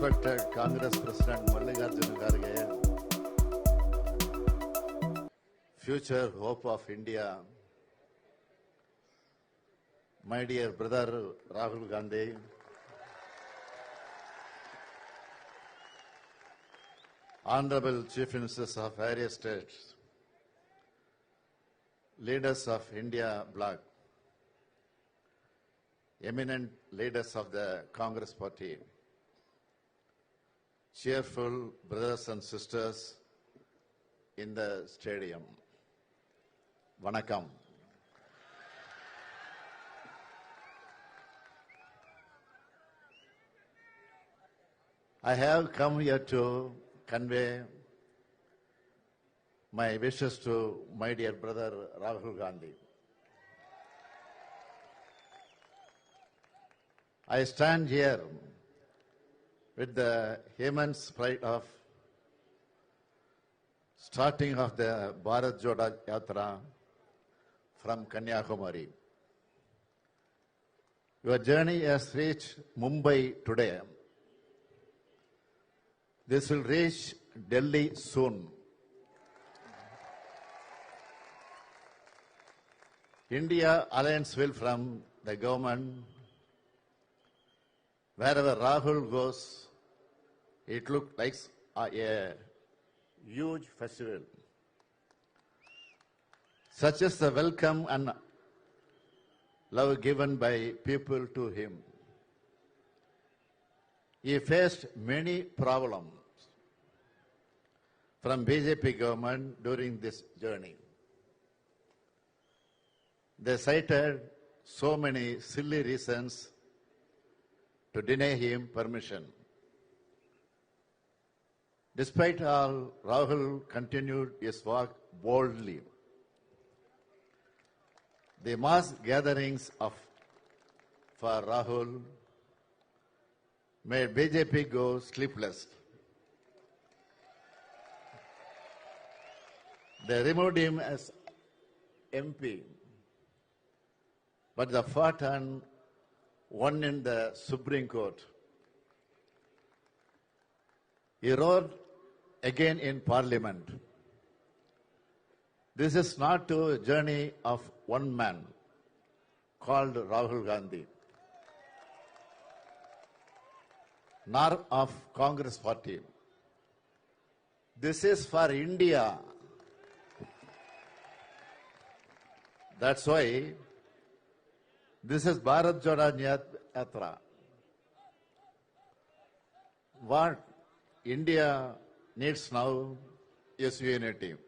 Congress President Mallikarjuna Kharge, future hope of India, my dear brother Rahul Gandhi, Honorable Chief Ministers of various states, leaders of India bloc, eminent leaders of the Congress party, cheerful brothers and sisters in the stadium. Vanakkam. I have come here to convey my wishes to my dear brother Rahul Gandhi. I stand here with the immense pride of starting of the Bharat Joda Yatra from Kanyakumari. Your journey has reached Mumbai today. This will reach Delhi soon. India alliance will from the government. Wherever Rahul goes, it looked like uh, a huge festival. Such is the welcome and love given by people to him. He faced many problems from BJP government during this journey. They cited so many silly reasons to deny him permission. Despite all, Rahul continued his work boldly. The mass gatherings of for Rahul made BJP go sleepless. They removed him as MP, but the fought and won in the Supreme Court. He wrote again in Parliament. This is not a journey of one man called Rahul Gandhi, nor of Congress party. This is for India. That's why this is Bharat Joda Yatra. What India needs now SVNA team.